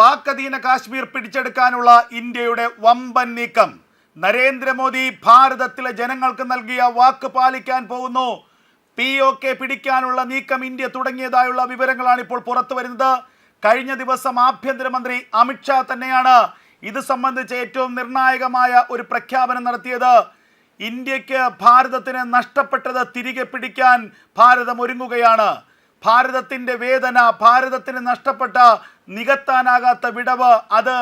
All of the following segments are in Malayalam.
പാക് അധീന കാശ്മീർ പിടിച്ചെടുക്കാനുള്ള ഇന്ത്യയുടെ വമ്പൻ നീക്കം. നരേന്ദ്രമോദി ഭാരതത്തിലെ ജനങ്ങൾക്ക് നൽകിയ വാക്ക് പാലിക്കാൻ പോകുന്നു. പി ഒ കെ പിടിക്കാനുള്ള നീക്കം ഇന്ത്യ തുടങ്ങിയതായുള്ള വിവരങ്ങളാണ് ഇപ്പോൾ പുറത്തു വരുന്നത്. കഴിഞ്ഞ ദിവസം ആഭ്യന്തരമന്ത്രി അമിത്ഷാ തന്നെയാണ് ഇത് സംബന്ധിച്ച് ഏറ്റവും നിർണായകമായ ഒരു പ്രഖ്യാപനം നടത്തിയത്. ഇന്ത്യയ്ക്ക് ഭാരതത്തിന് നഷ്ടപ്പെട്ടത് തിരികെ പിടിക്കാൻ ഭാരതം ഒരുങ്ങുകയാണ്. ഭാരതത്തിന്റെ വേദന ഭാരതത്തിന് നഷ്ടപ്പെട്ട നികത്താനാകാത്ത വിടവ് അത്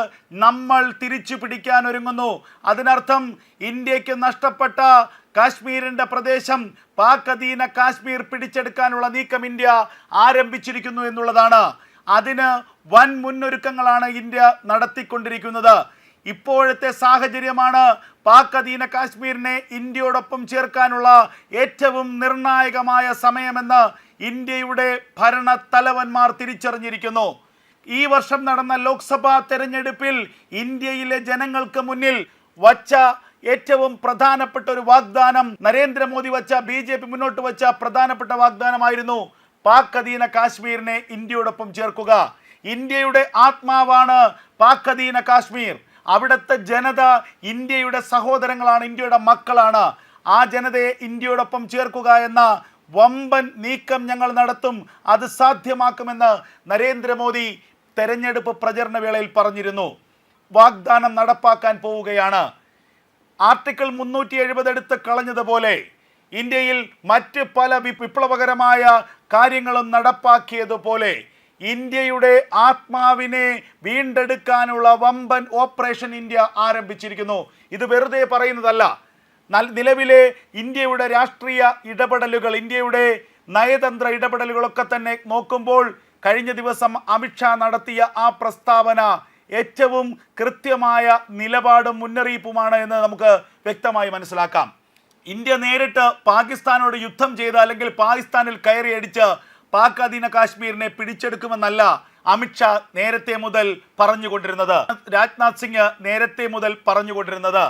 നമ്മൾ തിരിച്ചു പിടിക്കാൻ ഒരുങ്ങുന്നു. അതിനർത്ഥം ഇന്ത്യയ്ക്ക് നഷ്ടപ്പെട്ട കാശ്മീരിന്റെ പ്രദേശം പാക് അധീന കാശ്മീർ പിടിച്ചെടുക്കാനുള്ള നീക്കം ഇന്ത്യ ആരംഭിച്ചിരിക്കുന്നു എന്നുള്ളതാണ്. അതിന് വൻ മുന്നൊരുക്കങ്ങളാണ് ഇന്ത്യ നടത്തിക്കൊണ്ടിരിക്കുന്നത്. ഇപ്പോഴത്തെ സാഹചര്യമാണ് പാക് അധീന കാശ്മീരിനെ ഇന്ത്യയോടൊപ്പം ചേർക്കാനുള്ള ഏറ്റവും നിർണായകമായ സമയമെന്ന് ഇന്ത്യയുടെ ഭരണ തലവന്മാർ തിരിച്ചറിഞ്ഞിരിക്കുന്നു. ഈ വർഷം നടന്ന ലോക്സഭാ തെരഞ്ഞെടുപ്പിൽ ഇന്ത്യയിലെ ജനങ്ങൾക്ക് മുന്നിൽ വച്ച ഏറ്റവും പ്രധാനപ്പെട്ട ഒരു വാഗ്ദാനം നരേന്ദ്രമോദി വച്ച ബി ജെ പി മുന്നോട്ട് വച്ച പ്രധാനപ്പെട്ട വാഗ്ദാനമായിരുന്നു പാക് അധീന കാശ്മീരിനെ ഇന്ത്യയോടൊപ്പം ചേർക്കുക. ഇന്ത്യയുടെ ആത്മാവാണ് പാക് അധീന കാശ്മീർ. അവിടുത്തെ ജനത ഇന്ത്യയുടെ സഹോദരങ്ങളാണ് ഇന്ത്യയുടെ മക്കളാണ്. ആ ജനതയെ ഇന്ത്യയോടൊപ്പം ചേർക്കുക എന്ന വമ്പൻ നീക്കം ഞങ്ങൾ നടത്തും. അത് സാധ്യമാക്കുമെന്ന് നരേന്ദ്രമോദി തെരഞ്ഞെടുപ്പ് പ്രചരണ വേളയിൽ പറഞ്ഞിരുന്നു. വാഗ്ദാനം നടപ്പാക്കാൻ പോവുകയാണ്. ആർട്ടിക്കിൾ മുന്നൂറ്റി എഴുപത് എടുത്ത് കളഞ്ഞതുപോലെ ഇന്ത്യയിൽ മറ്റ് പല വിപ്ലവകരമായ കാര്യങ്ങളും നടപ്പാക്കിയതുപോലെ ഇന്ത്യയുടെ ആത്മാവിനെ വീണ്ടെടുക്കാനുള്ള വമ്പൻ ഓപ്പറേഷൻ ഇന്ത്യ ആരംഭിച്ചിരിക്കുന്നു. ഇത് വെറുതെ പറയുന്നതല്ല. നിലവിലെ ഇന്ത്യയുടെ രാഷ്ട്രീയ ഇടപെടലുകൾ ഇന്ത്യയുടെ നയതന്ത്ര ഇടപെടലുകളൊക്കെ തന്നെ നോക്കുമ്പോൾ കഴിഞ്ഞ ദിവസം അമിത്ഷാ നടത്തിയ ആ പ്രസ്താവന ഏറ്റവും കൃത്യമായ നിലപാടും മുന്നറിയിപ്പുമാണ് എന്ന് നമുക്ക് വ്യക്തമായി മനസ്സിലാക്കാം. ഇന്ത്യ നേരിട്ട് പാകിസ്ഥാനോട് യുദ്ധം ചെയ്ത് അല്ലെങ്കിൽ പാകിസ്ഥാനിൽ കയറിയടിച്ച് പാക് അധീന കാശ്മീരിനെ പിടിച്ചെടുക്കുമെന്നല്ല അമിത്ഷാ നേരത്തെ മുതൽ പറഞ്ഞുകൊണ്ടിരുന്നത്. രാജ്നാഥ് സിംഗ് നേരത്തെ മുതൽ പറഞ്ഞുകൊണ്ടിരുന്നത്.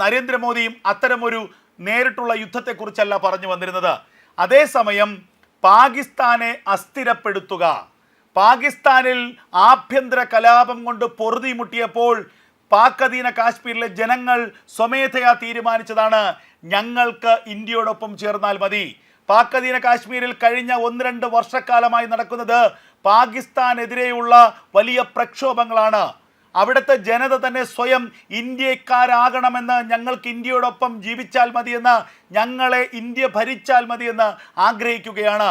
നരേന്ദ്രമോദിയും അത്തരമൊരു നേരിട്ടുള്ള യുദ്ധത്തെക്കുറിച്ചല്ല പറഞ്ഞു വന്നിരുന്നത്. അതേസമയം പാകിസ്ഥാനെ അസ്ഥിരപ്പെടുത്തുക. പാകിസ്ഥാനിൽ ആഭ്യന്തര കലാപം കൊണ്ട് പൊറുതിമുട്ടിയപ്പോൾ പാക് അധീന കാശ്മീരിലെ ജനങ്ങൾ സ്വമേധയാ തീരുമാനിച്ചതാണ് ഞങ്ങൾക്ക് ഇന്ത്യയോടൊപ്പം ചേർന്നാൽ മതി. പാക് അധീന കാശ്മീരിൽ കഴിഞ്ഞ ഒന്ന് രണ്ട് വർഷക്കാലമായി നടക്കുന്നത് പാകിസ്ഥാനെതിരെയുള്ള വലിയ പ്രക്ഷോഭങ്ങളാണ്. അവിടുത്തെ ജനത തന്നെ സ്വയം ഇന്ത്യക്കാരാകണമെന്ന് ഞങ്ങൾക്ക് ഇന്ത്യയോടൊപ്പം ജീവിച്ചാൽ മതിയെന്ന് ഞങ്ങളെ ഇന്ത്യ ഭരിച്ചാൽ മതിയെന്ന് ആഗ്രഹിക്കുകയാണ്.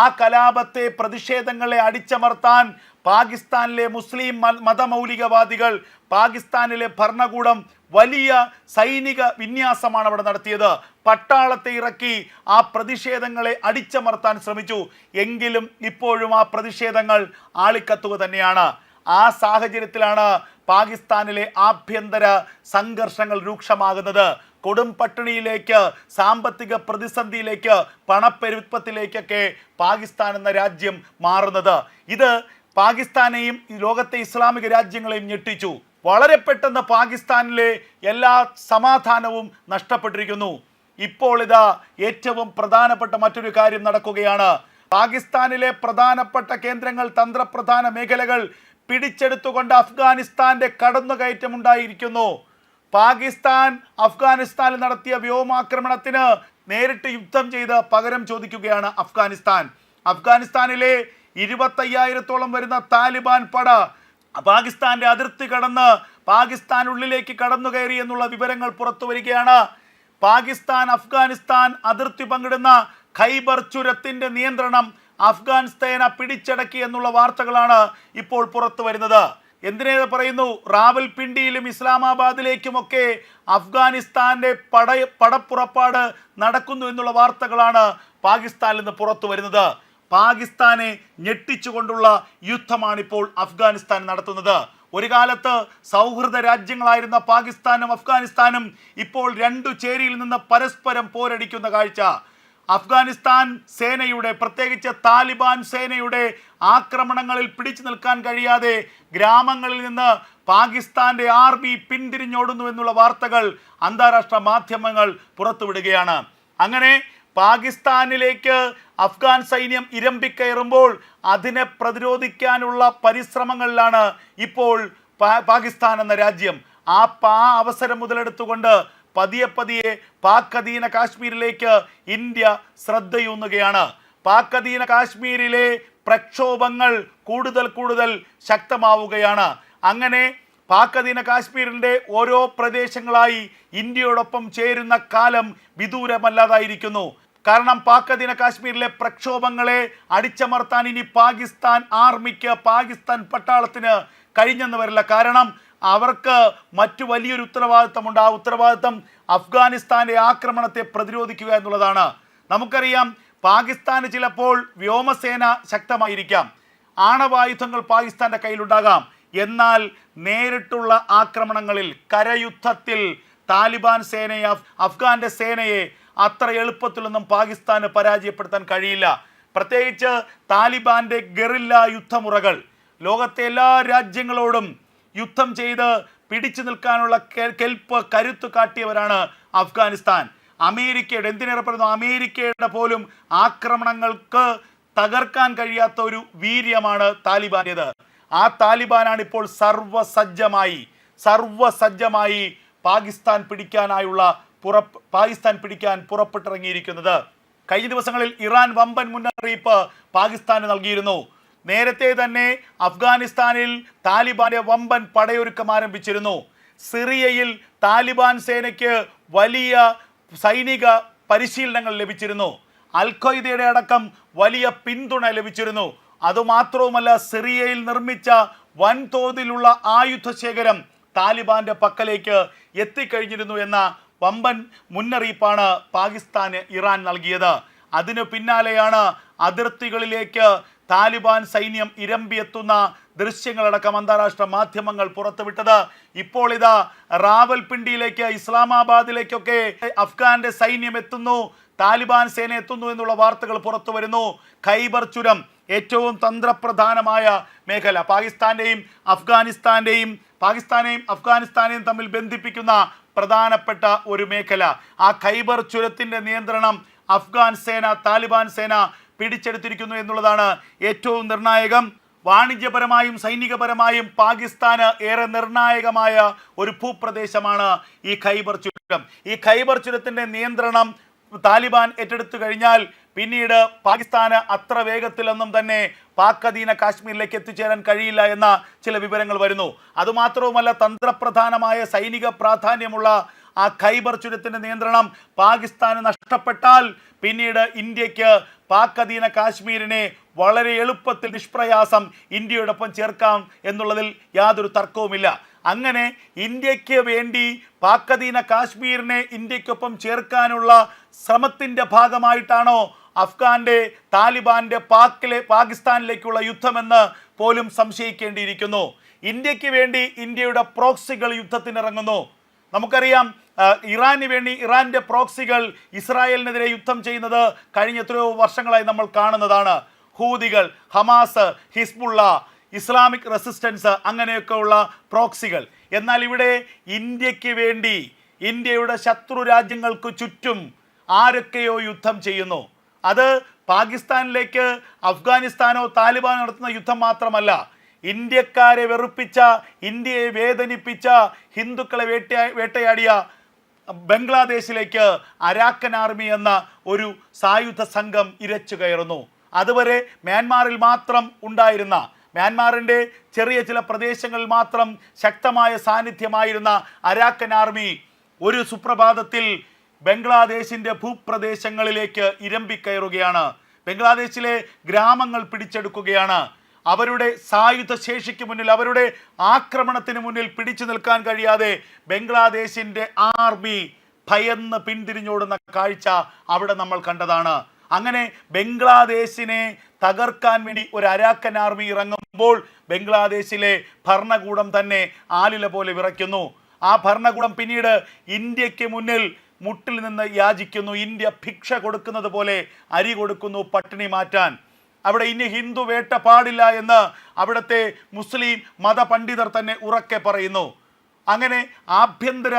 ആ കലാപത്തെ പ്രതിഷേധങ്ങളെ അടിച്ചമർത്താൻ പാകിസ്ഥാനിലെ മുസ്ലിം മതമൗലികവാദികൾ പാകിസ്ഥാനിലെ ഭരണകൂടം വലിയ സൈനിക വിന്യാസമാണ് അവിടെ നടത്തിയത്. പട്ടാളത്തെ ഇറക്കി ആ പ്രതിഷേധങ്ങളെ അടിച്ചമർത്താൻ ശ്രമിച്ചു. എങ്കിലും ഇപ്പോഴും ആ പ്രതിഷേധങ്ങൾ ആളിക്കത്തുക തന്നെയാണ്. ആ സാഹചര്യത്തിലാണ് പാകിസ്ഥാനിലെ ആഭ്യന്തര സംഘർഷങ്ങൾ രൂക്ഷമാകുന്നത്. കൊടും പട്ടിണിയിലേക്ക് സാമ്പത്തിക പ്രതിസന്ധിയിലേക്ക് പണപ്പെരുപ്പത്തിലേക്കൊക്കെ പാകിസ്ഥാൻ എന്ന രാജ്യം മാറുന്നത്. ഇത് പാകിസ്ഥാനെയും ലോകത്തെ ഇസ്ലാമിക രാജ്യങ്ങളെയും ഞെട്ടിച്ചു. വളരെ പെട്ടെന്ന് പാകിസ്ഥാനിലെ എല്ലാ സമാധാനവും നഷ്ടപ്പെട്ടിരിക്കുന്നു. ഇപ്പോൾ ഇതാ ഏറ്റവും പ്രധാനപ്പെട്ട മറ്റൊരു കാര്യം നടക്കുകയാണ്. പാകിസ്ഥാനിലെ പ്രധാനപ്പെട്ട കേന്ദ്രങ്ങൾ തന്ത്രപ്രധാന മേഖലകൾ പിടിച്ചെടുത്തുകൊണ്ട് അഫ്ഗാനിസ്ഥാന്റെ കടന്നുകയറ്റം ഉണ്ടായിരിക്കുന്നു. പാകിസ്ഥാൻ അഫ്ഗാനിസ്ഥാനിൽ നടത്തിയ വ്യോമാക്രമണത്തിന് നേരിട്ട് യുദ്ധം ചെയ്ത് പകരം ചോദിക്കുകയാണ് അഫ്ഗാനിസ്ഥാൻ. അഫ്ഗാനിസ്ഥാനിലെ ഇരുപത്തയ്യായിരത്തോളം വരുന്ന താലിബാൻ പട പാകിസ്ഥാന്റെ അതിർത്തി കടന്ന് പാകിസ്ഥാൻ പാകിസ്ഥാനുള്ളിലേക്ക് കടന്നു കയറി എന്നുള്ള വിവരങ്ങൾ പുറത്തു വരികയാണ്. പാകിസ്ഥാൻ അഫ്ഗാനിസ്ഥാൻ അതിർത്തി പങ്കിടുന്ന ഖൈബർ ചുരത്തിന്റെ നിയന്ത്രണം അഫ്ഗാൻ സേന പിടിച്ചടക്കി എന്നുള്ള വാർത്തകളാണ് ഇപ്പോൾ പുറത്തു വരുന്നത്. എന്തിനേ പറയുന്നു? റാവൽപിണ്ടിയിലും ഇസ്ലാമാബാദിലേക്കുമൊക്കെ അഫ്ഗാനിസ്ഥാന്റെ പട പടപ്പുറപ്പാട് നടക്കുന്നു എന്നുള്ള വാർത്തകളാണ് പാകിസ്ഥാനിൽ നിന്ന് പുറത്തു വരുന്നത്. പാകിസ്ഥാനെ ഞെട്ടിച്ചുകൊണ്ടുള്ള യുദ്ധമാണിപ്പോൾ അഫ്ഗാനിസ്ഥാൻ നടത്തുന്നത്. ഒരു കാലത്ത് സൗഹൃദ രാജ്യങ്ങളായിരുന്ന പാകിസ്ഥാനും അഫ്ഗാനിസ്ഥാനും ഇപ്പോൾ രണ്ടു ചേരിയിൽ നിന്ന് പരസ്പരം പോരടിക്കുന്ന കാഴ്ച. അഫ്ഗാനിസ്ഥാൻ സേനയുടെ പ്രത്യേകിച്ച് താലിബാൻ സേനയുടെ ആക്രമണങ്ങളിൽ പിടിച്ചു നിൽക്കാൻ കഴിയാതെ ഗ്രാമങ്ങളിൽ നിന്ന് പാകിസ്ഥാന്റെ ആർമി പിന്തിരിഞ്ഞോടുന്നു എന്നുള്ള വാർത്തകൾ അന്താരാഷ്ട്ര മാധ്യമങ്ങൾ പുറത്തുവിടുകയാണ്. അങ്ങനെ പാകിസ്ഥാനിലേക്ക് അഫ്ഗാൻ സൈന്യം ഇരമ്പിക്കയറുമ്പോൾ അതിനെ പ്രതിരോധിക്കാനുള്ള പരിശ്രമങ്ങളിലാണ് ഇപ്പോൾ പാകിസ്ഥാൻ എന്ന രാജ്യം. ആ പാ അവസരം മുതലെടുത്തുകൊണ്ട് പതിയെ പതിയെ പാക് അധീന കാശ്മീരിലേക്ക് ഇന്ത്യ ശ്രദ്ധയൂന്നുകയാണ്. പാക് അധീന കാശ്മീരിലെ പ്രക്ഷോഭങ്ങൾ കൂടുതൽ കൂടുതൽ ശക്തമാവുകയാണ്. അങ്ങനെ പാക് അധീന കാശ്മീരിന്റെ ഓരോ പ്രദേശങ്ങളായി ഇന്ത്യയോടൊപ്പം ചേരുന്ന കാലം വിദൂരമല്ലാതായിരിക്കുന്നു. കാരണം പാക് അധീന കാശ്മീരിലെ പ്രക്ഷോഭങ്ങളെ അടിച്ചമർത്താൻ ഇനി പാകിസ്ഥാൻ ആർമിക്ക് പാകിസ്ഥാൻ പട്ടാളത്തിന് കഴിഞ്ഞെന്ന് വരില്ല. കാരണം അവർക്ക് മറ്റു വലിയൊരു ഉത്തരവാദിത്തമുണ്ട്. ആ ഉത്തരവാദിത്തം അഫ്ഗാനിസ്ഥാന്റെ ആക്രമണത്തെ പ്രതിരോധിക്കുക എന്നുള്ളതാണ്. നമുക്കറിയാം പാകിസ്ഥാന് ചിലപ്പോൾ വ്യോമസേന ശക്തമായിരിക്കാം. ആണവായുധങ്ങൾ പാകിസ്ഥാന്റെ കയ്യിലുണ്ടാകാം. എന്നാൽ നേരിട്ടുള്ള ആക്രമണങ്ങളിൽ കരയുദ്ധത്തിൽ താലിബാൻ സേനയെ അഫ്- അഫ്ഗാന്റെ സേനയെ അത്ര എളുപ്പത്തിലൊന്നും പാകിസ്ഥാന് പരാജയപ്പെടുത്താൻ കഴിയില്ല. പ്രത്യേകിച്ച് താലിബാന്റെ ഗറില്ല യുദ്ധമുറകൾ. ലോകത്തെ എല്ലാ രാജ്യങ്ങളോടും യുദ്ധം ചെയ്ത് പിടിച്ചു നിൽക്കാനുള്ള കെൽപ്പ് കരുത്ത് കാട്ടിയവരാണ് അഫ്ഗാനിസ്ഥാൻ. അമേരിക്കയുടെ എന്തിനേറെ പറയുന്നു? അമേരിക്കയുടെ പോലും ആക്രമണങ്ങൾക്ക് തകർക്കാൻ കഴിയാത്ത ഒരു വീര്യമാണ് താലിബാന്റേത്. ആ താലിബാനാണ് ഇപ്പോൾ സർവസജ്ജമായി സർവസജ്ജമായി പാകിസ്ഥാൻ പിടിക്കാനായുള്ള പുറപ്പ് പാകിസ്ഥാൻ പിടിക്കാൻ പുറപ്പെട്ടിറങ്ങിയിരിക്കുന്നത്. കഴിഞ്ഞ ദിവസങ്ങളിൽ ഇറാൻ വമ്പൻ മുന്നറിയിപ്പ് പാകിസ്ഥാന് നൽകിയിരുന്നു. നേരത്തെ തന്നെ അഫ്ഗാനിസ്ഥാനിൽ താലിബാന്റെ വമ്പൻ പടയൊരുക്കം ആരംഭിച്ചിരുന്നു. സിറിയയിൽ താലിബാൻ സേനയ്ക്ക് വലിയ സൈനിക പരിശീലനങ്ങൾ ലഭിച്ചിരുന്നു. അൽ ഖ്വയ്ദയുടെ അടക്കം വലിയ പിന്തുണ ലഭിച്ചിരുന്നു. അതുമാത്രവുമല്ല സിറിയയിൽ നിർമ്മിച്ച വൻതോതിലുള്ള ആയുധ ശേഖരം താലിബാന്റെ പക്കലേക്ക് എത്തിക്കഴിഞ്ഞിരുന്നു എന്ന വമ്പൻ മുന്നറിയിപ്പാണ് പാകിസ്ഥാന് ഇറാൻ നൽകിയത്. അതിനു പിന്നാലെയാണ് അതിർത്തികളിലേക്ക് താലിബാൻ സൈന്യം ഇരമ്പിയെത്തുന്ന ദൃശ്യങ്ങളടക്കം അന്താരാഷ്ട്ര മാധ്യമങ്ങൾ പുറത്തുവിട്ടത്. ഇപ്പോൾ ഇതാ റാവൽപിണ്ടിയിലേക്ക് ഇസ്ലാമാബാദിലേക്കൊക്കെ അഫ്ഗാന്റെ സൈന്യം എത്തുന്നു താലിബാൻ സേന എത്തുന്നു എന്നുള്ള വാർത്തകൾ പുറത്തു വരുന്നു ഖൈബർ ചുരം ഏറ്റവും തന്ത്രപ്രധാനമായ മേഖല. പാകിസ്ഥാന്റെയും അഫ്ഗാനിസ്ഥാന്റെയും പാകിസ്ഥാനെയും അഫ്ഗാനിസ്ഥാനെയും തമ്മിൽ ബന്ധിപ്പിക്കുന്ന പ്രധാനപ്പെട്ട ഒരു മേഖല. ആ ഖൈബർ ചുരത്തിന്റെ നിയന്ത്രണം അഫ്ഗാൻ സേന താലിബാൻ സേന പിടിച്ചെടുത്തിരിക്കുന്നു എന്നുള്ളതാണ് ഏറ്റവും നിർണായകം. വാണിജ്യപരമായും സൈനികപരമായും പാകിസ്ഥാന് ഏറെ നിർണായകമായ ഒരു ഭൂപ്രദേശമാണ് ഈ ഖൈബർ ചുരം. ഈ ഖൈബർ ചുരത്തിന്റെ നിയന്ത്രണം താലിബാൻ ഏറ്റെടുത്തു കഴിഞ്ഞാൽ പിന്നീട് പാകിസ്ഥാന് അത്ര വേഗത്തിലൊന്നും തന്നെ പാക് അധീന കാശ്മീരിലേക്ക് എത്തിച്ചേരാൻ കഴിയില്ല എന്ന ചില വിവരങ്ങൾ വരുന്നു. അതുമാത്രവുമല്ല തന്ത്രപ്രധാനമായ സൈനിക പ്രാധാന്യമുള്ള ആ ഖൈബർ ചുരത്തിന്റെ നിയന്ത്രണം പാകിസ്ഥാന് നഷ്ടപ്പെട്ടാൽ പിന്നീട് ഇന്ത്യയ്ക്ക് പാക് അധീന കാശ്മീരിനെ വളരെ എളുപ്പത്തിൽ നിഷ്പ്രയാസം ഇന്ത്യയോടൊപ്പം ചേർക്കാം എന്നുള്ളതിൽ യാതൊരു തർക്കവുമില്ല. അങ്ങനെ ഇന്ത്യയ്ക്ക് വേണ്ടി പാക് അധീന കാശ്മീരിനെ ഇന്ത്യക്കൊപ്പം ചേർക്കാനുള്ള ശ്രമത്തിന്റെ ഭാഗമായിട്ടാണോ അഫ്ഗാന്റെ താലിബാന്റെ പാക്കിലെ പാകിസ്ഥാനിലേക്കുള്ള യുദ്ധമെന്ന് പോലും സംശയിക്കേണ്ടിയിരിക്കുന്നു. ഇന്ത്യയ്ക്ക് വേണ്ടി ഇന്ത്യയുടെ പ്രോക്സികൾ യുദ്ധത്തിനിറങ്ങുന്നു. നമുക്കറിയാം ഇറാന് വേണ്ടി ഇറാന്റെ പ്രോക്സികൾ ഇസ്രായേലിനെതിരെ യുദ്ധം ചെയ്യുന്നത് കഴിഞ്ഞ എത്രയോ വർഷങ്ങളായി നമ്മൾ കാണുന്നതാണ്. ഹൂതികൾ ഹമാസ് ഹിസ്ബുള്ള ഇസ്ലാമിക് റെസിസ്റ്റൻസ് അങ്ങനെയൊക്കെയുള്ള പ്രോക്സികൾ. എന്നാൽ ഇവിടെ ഇന്ത്യയ്ക്ക് വേണ്ടി ഇന്ത്യയുടെ ശത്രു രാജ്യങ്ങൾക്ക് ചുറ്റും ആരൊക്കെയോ യുദ്ധം ചെയ്യുന്നു. അത് പാകിസ്ഥാനിലേക്ക് അഫ്ഗാനിസ്ഥാനോ താലിബാൻ നടത്തുന്ന യുദ്ധം മാത്രമല്ല ഇന്ത്യക്കാരെ വെറുപ്പിച്ച ഇന്ത്യയെ വേദനിപ്പിച്ച ഹിന്ദുക്കളെ വേട്ട വേട്ടയാടിയ ബംഗ്ലാദേശിലേക്ക് അരാക്കൻ ആർമി എന്ന ഒരു സായുധ സംഘം ഇരച്ചു കയറുന്നു. അതുവരെ മ്യാൻമാറിൽ മാത്രം ഉണ്ടായിരുന്ന മ്യാൻമാറിന്റെ ചെറിയ ചില പ്രദേശങ്ങളിൽ മാത്രം ശക്തമായ സാന്നിധ്യമായിരുന്ന അരാക്കൻ ആർമി ഒരു സുപ്രഭാതത്തിൽ ബംഗ്ലാദേശിന്റെ ഭൂപ്രദേശങ്ങളിലേക്ക് ഇരമ്പിക്കയറുകയാണ് ബംഗ്ലാദേശിലെ ഗ്രാമങ്ങൾ പിടിച്ചെടുക്കുകയാണ്. അവരുടെ സായുധ ശേഷിക്ക് മുന്നിൽ അവരുടെ ആക്രമണത്തിന് മുന്നിൽ പിടിച്ചു നിൽക്കാൻ കഴിയാതെ ബംഗ്ലാദേശിന്റെ ആർമി ഭയന്ന് പിന്തിരിഞ്ഞോടുന്ന കാഴ്ച അവിടെ നമ്മൾ കണ്ടതാണ്. അങ്ങനെ ബംഗ്ലാദേശിനെ തകർക്കാൻ വേണ്ടി ഒരു അരാക്കൻ ആർമി ഇറങ്ങുമ്പോൾ ബംഗ്ലാദേശിലെ ഭരണകൂടം തന്നെ ആലില പോലെ വിറയ്ക്കുന്നു. ആ ഭരണകൂടം പിന്നീട് ഇന്ത്യയ്ക്ക് മുന്നിൽ മുട്ടിൽ നിന്ന് യാചിക്കുന്നു. ഇന്ത്യ ഭിക്ഷ കൊടുക്കുന്നത് പോലെ അരി കൊടുക്കുന്നു പട്ടിണി മാറ്റാൻ. അവിടെ ഇനി ഹിന്ദു വേട്ട പാടില്ല എന്ന് അവിടുത്തെ മുസ്ലിം മതപണ്ഡിതർ തന്നെ ഉറക്കെ പറയുന്നു. അങ്ങനെ ആഭ്യന്തര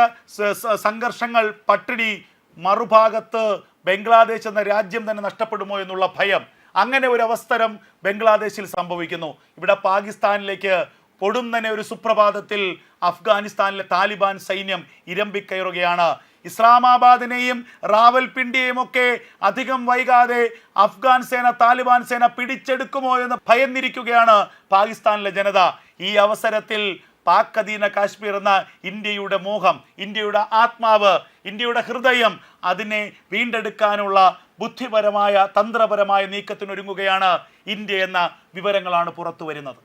സംഘർഷങ്ങൾ പട്ടിണി മറുഭാഗത്ത് ബംഗ്ലാദേശ് എന്ന രാജ്യം തന്നെ നഷ്ടപ്പെടുമോ എന്നുള്ള ഭയം. അങ്ങനെ ഒരു അവസരം ബംഗ്ലാദേശിൽ സംഭവിക്കുന്നു. ഇവിടെ പാകിസ്ഥാനിലേക്ക് പൊടുന്നനെ ഒരു സുപ്രഭാതത്തിൽ അഫ്ഗാനിസ്ഥാനിലെ താലിബാൻ സൈന്യം ഇരമ്പിക്കയറുകയാണ്. ഇസ്ലാമാബാദിനെയും റാവൽപിണ്ടിയെയും ഒക്കെ അധികം വൈകാതെ അഫ്ഗാൻ സേന താലിബാൻ സേന പിടിച്ചെടുക്കുമോ എന്ന് ഭയന്നിരിക്കുകയാണ് പാകിസ്ഥാനിലെ ജനത. ഈ അവസരത്തിൽ പാക് അധീന കാശ്മീർ എന്ന ഇന്ത്യയുടെ മോഹം ഇന്ത്യയുടെ ആത്മാവ് ഇന്ത്യയുടെ ഹൃദയം അതിനെ വീണ്ടെടുക്കാനുള്ള ബുദ്ധിപരമായ തന്ത്രപരമായ നീക്കത്തിനൊരുങ്ങുകയാണ് ഇന്ത്യ എന്ന വിവരങ്ങളാണ് പുറത്തു വരുന്നത്